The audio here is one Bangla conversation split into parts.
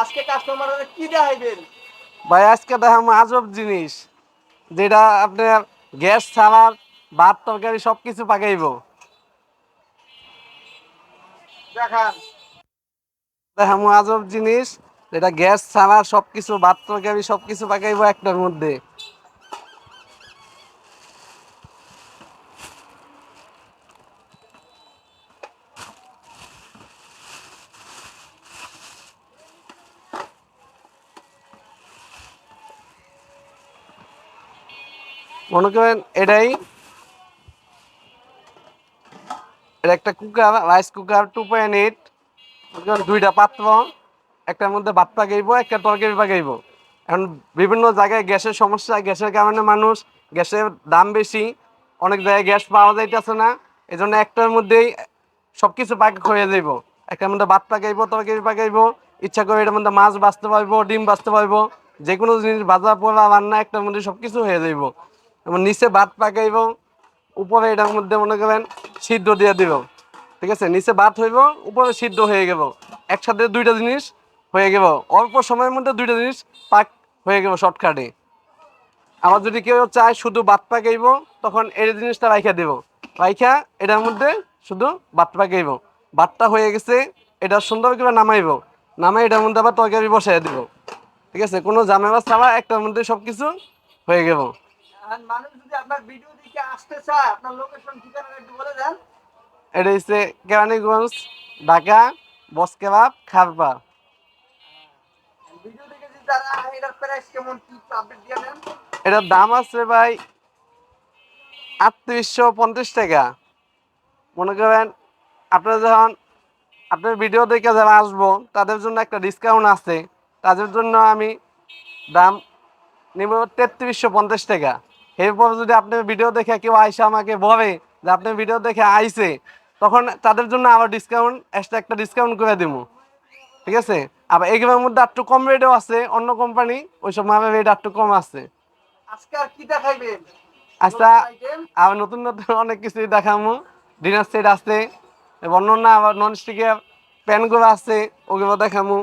আজকে কাস্টমারের কি দেখাইবেন? ভাই আজকে দেখাম আজব জিনিস যেটা আপনার গ্যাস ছাড়ার ভাত তরকারি সবকিছু পাকাইব। দেখান। দেখাম আজব জিনিস যেটা গ্যাস ছাড়া সবকিছু ভাত তরকারি সবকিছু পাকাইব একটার মধ্যে। মনে করেন এটাই এটা একটা cooker, rice cooker two point eight দুইটা পাত্র, একটার মধ্যে ভাত পাকাইবো একটা তরকারি পাকাইবো। এখন বিভিন্ন জায়গায় গ্যাসের সমস্যা, গ্যাসের কারণে মানুষ গ্যাসের দাম বেশি, অনেক জায়গায় গ্যাস পাওয়া যাইতেছে না এই জন্য একটার মধ্যেই সব কিছু পাক হয়ে যাইব একটার মধ্যে ভাত পাকাইবো, তরকারি পাকাইবো, ইচ্ছা করে এটার মধ্যে মাছ বাঁচতে পারব, ডিম বাঁচতে পারব যে কোনো জিনিস বাজার পোড়া রান্না একটার মধ্যে সব কিছু হয়ে যাইব। এবং নিচে ভাত পাকাইবো উপরে এটার মধ্যে মনে করেন সিদ্ধ দিয়ে দিব। ঠিক আছে? নিচে ভাত হইব, উপরে সিদ্ধ হয়ে গেব। একসাথে দুইটা জিনিস হয়ে গেব। অল্প সময়ের মধ্যে দুইটা জিনিস পাক হয়ে গেব শর্টকাটে। আবার যদি কেউ চায় শুধু ভাত পাকাইব, তখন এই জিনিসটা রাইখা দেব। রাইখা এটার মধ্যে শুধু ভাত পাকাইব। ভাতটা হয়ে গেছে, এটা সুন্দর করে নামাইব। নামাই এটার মধ্যে আবার তরকারি বসাই দিব। ঠিক আছে? কোনো ঝামেলা ছাড়া একটার মধ্যে সব কিছু হয়ে আর মানুষ যদি আপনার ভিডিও দেখে আসতে চায় আপনার লোকেশন ঠিকানা একটু বলে দেন। এটা হচ্ছে কেরানীগঞ্জ ঢাকা বসকেবাব খারপা ভিডিও দেখে যদি তারা এটার প্রাইস কেমন কি আপডেট দিয়ে দেন। এটার দাম আছে ভাই আটত্রিশশো পঞ্চাশ টাকা। মনে করেন আপনারা যখন আপনার ভিডিও দেখে যারা আসব তাদের জন্য একটা ডিসকাউন্ট আছে। তাদের জন্য আমি দাম নিব তেত্রিশশো পঞ্চাশ টাকা। এরপর যদি আপনি ভিডিও দেখে কেউ আইসে আমাকে বলে যে আপনি ভিডিও দেখে আইসে তখন তাদের জন্য আবার ডিসকাউন্ট এক্সট্রা একটা ডিসকাউন্ট করে দেবো ঠিক আছে? আবার এগুলোর মধ্যে আর একটু কম রেটও আছে অন্য কোম্পানি ওই সব মালের রেট একটু কম আছে। আজকে আর কি দেখাইবেন আচ্ছা আবার নতুন নতুন অনেক কিছুই দেখামু। ডিনার সেট আছে অন্য না আবার নন স্টিকের প্যানগুলো আছে ওগুলো দেখামু।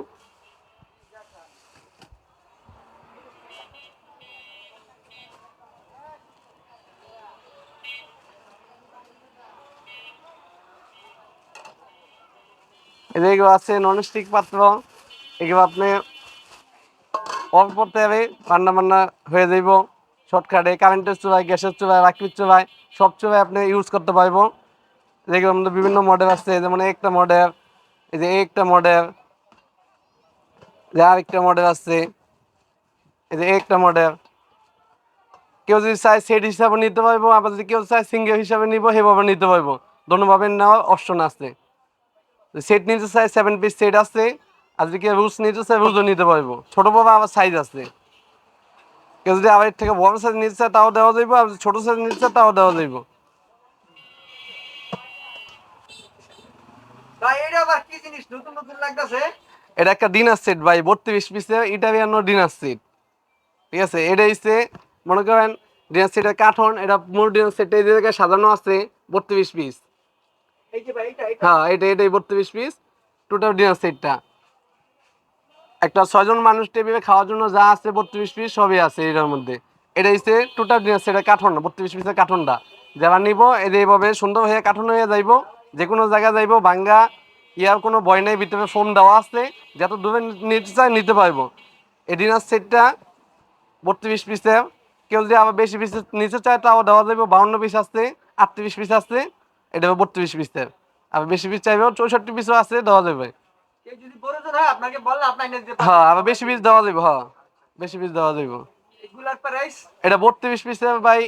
এগুলো আছে নন স্টিক পাত্র। এগুলো আপনি অল্প তেলে রান্না বান্না হয়ে যাইব। শর্টকাটে কারেন্টের চুলায়, গ্যাসের চুলায় লাকড়ির চুলায়, সব চুলায় আপনি ইউজ করতে পারব। যেগুলো আমাদের বিভিন্ন মডেল আছে, যেমন একটা মডেল এই যে একটা মডেল যে আরেকটা মডেল আছে, এই যে একটা মডেল কেউ যদি চায় সেট হিসাবে নিতে পারব, আবার যদি কেউ চায় সিঙ্গেল হিসাবে নিব সেভাবে নিতে পারব। দোনোভাবে নেওয়ার অপশন আছে। সেট নিতে চাই সেভেন পিস সেট আছে। আর যদি কেউ রুলস নিতে চাই রুলসও নিতে পারব। ছোটো বড় আবার সাইজ আছে। কেউ যদি আবার থেকে বড় সাইজ নিতে চায় তাও দেওয়া যাইব। আর ছোটো সাইজ নিতে চায় তাও দেওয়া যাইব। এটা একটা ডিনার সেট ভাই। বত্রিশ পিসের ইটালিয়ানো ডিনার সেট ঠিক আছে? এটা হচ্ছে মনে করেন ডিনার সেটের কাঠন এটা মূল ডিনার সেটটা এই সাজানো আছে বত্রিশ পিস এই যে ভাই এটা এটা হ্যাঁ একটা ছয়জন পিসের সুন্দর হয়ে কাঠন হয়ে কোনো জায়গায় ইয়ার কোনো নেই, ভিতরে ফোম দেওয়া আছে। যত দূরে নিতে চায়, নিতে পারব। এই ডিনার সেটটা বত্রিশ পিসের কেউ যদি আবার বেশি পিস নিতে চায়, তাও দেওয়া যাবে বাউন্ন পিস আছে, আটত্রিশ পিস আছে। এটা হবে বত্রিশ পিসের আবার বেশি পিস চাইবে চৌষট্টি পিসও আছে দেওয়া যাবে। হয় হ্যাঁ আবার বেশি পিস দেওয়া যাবে হ্যাঁ। বেশি পিস দেওয়া যাবে এটা বত্রিশ পিসের ভাই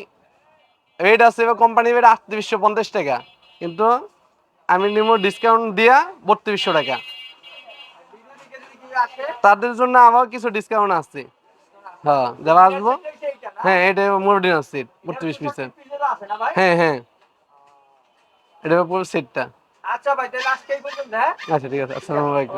রেট আছে এবার কোম্পানি রেট আটত্রিশশো পঞ্চাশ টাকা। কিন্তু আমি নিব ডিসকাউন্ট দিয়া বত্রিশশো টাকা। তাদের জন্য আমার কিছু ডিসকাউন্ট আছে। হ্যাঁ যারা আসব হ্যাঁ এটা মোরডিন আছে বত্রিশ পিসের হ্যাঁ হ্যাঁ। এটা পুরো সেটটা আচ্ছা ভাই তাহলে আজকে এই পর্যন্ত হ্যাঁ? আচ্ছা ঠিক আছে। আসসালামু আলাইকুম।